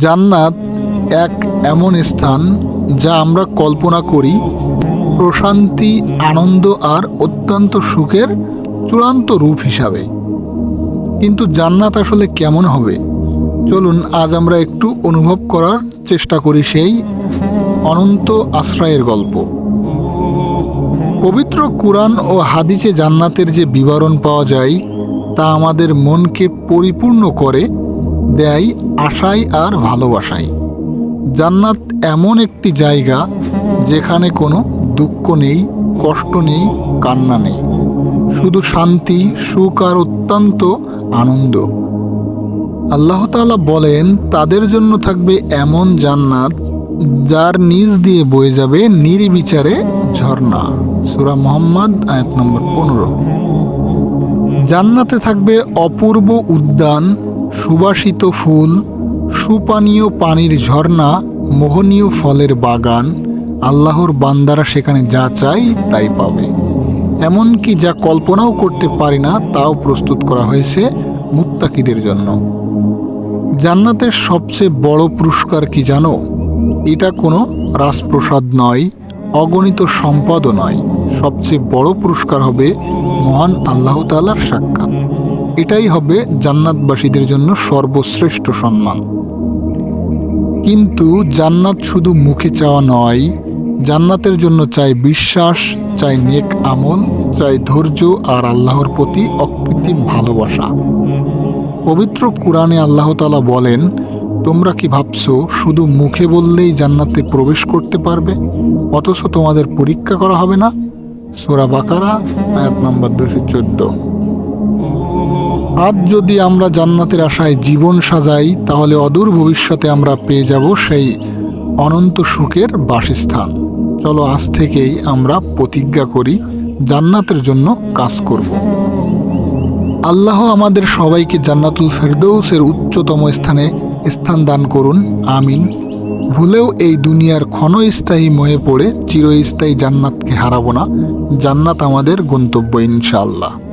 জান্নাত এক এমন স্থান যা আমরা কল্পনা করি প্রশান্তি, আনন্দ আর অত্যন্ত সুখের চূড়ান্ত রূপ হিসাবে। কিন্তু জান্নাত আসলে কেমন হবে? চলুন, আজ আমরা একটু অনুভব করার চেষ্টা করি সেই অনন্ত আশ্রয়ের গল্প। পবিত্র কুরআন ও হাদিসে জান্নাতের যে বিবরণ পাওয়া যায়, তা আমাদের মনকে পরিপূর্ণ করে দেয় আশায় আর ভালোবাসায় জান্নাত এমন একটি জায়গা যেখানে কোনো দুঃখ নেই, কষ্ট নেই, কান্না নেই। শুধু শান্তি, সুখ আর অত্যন্ত আনন্দ। আল্লাহ তাআলা বলেন, তাদের জন্য থাকবে এমন জান্নাত যার নিজ দিয়ে বয়ে যাবে নির্বিচারে ঝর্ণা। সুরা মোহাম্মদ, আয়াত নম্বর পনেরো। জান্নাতে থাকবে অপূর্ব উদ্যান সুবাসিত ফুল, সুপানীয় পানির ঝর্ণা, মোহনীয় ফলের বাগান, আল্লাহর বান্দারা সেখানে যা চাই তাই পাবে। এমনকি যা কল্পনাও করতে পারি না, তাও প্রস্তুত করা হয়েছে মুত্তাকিদের জন্য। জান্নাতের সবচেয়ে বড় পুরস্কার কি জানো? এটা কোনো রাজপ্রসাদ নয়, অগণিত সম্পদও নয়। সবচেয়ে বড় পুরস্কার হবে মহান আল্লাহ তাআলার সাক্ষাৎ। এটাই হবে জান্নাতবাসীদের জন্য সর্বশ্রেষ্ঠ সম্মান। কিন্তু জান্নাত শুধু মুখে চাওয়া নয়, জান্নাতের জন্য চাই বিশ্বাস, চাই নেক আমল, চাই ধৈর্য আর আল্লাহর প্রতি অকৃত্রিম ভালোবাসা। পবিত্র কোরআনে আল্লাহ তাআলা বলেন, তোমরা কি ভাবছ শুধু মুখে বললেই জান্নাতে প্রবেশ করতে পারবে? অথচ তোমাদের পরীক্ষা করা হবে না? সোরা বাকারা, আয়াত নম্বর দুশো চোদ্দ। আজ যদি আমরা জান্নাতের আশায় জীবন সাজাই, তাহলে অদূর ভবিষ্যতে আমরা পেয়ে যাব সেই অনন্ত সুখের বাসস্থান। চলো আজ থেকেই আমরা প্রতিজ্ঞা করি, জান্নাতের জন্য কাজ করব। আল্লাহ আমাদের সবাইকে জান্নাতুল ফেরদৌসের উচ্চতম স্থানে স্থান দান করুন, আমিন। ভুলেও এই দুনিয়ার ক্ষণস্থায়ী ময়ে পড়ে চিরস্থায়ী জান্নাতকে হারাবো না। জান্নাত আমাদের গন্তব্য ইনশাআল্লাহ।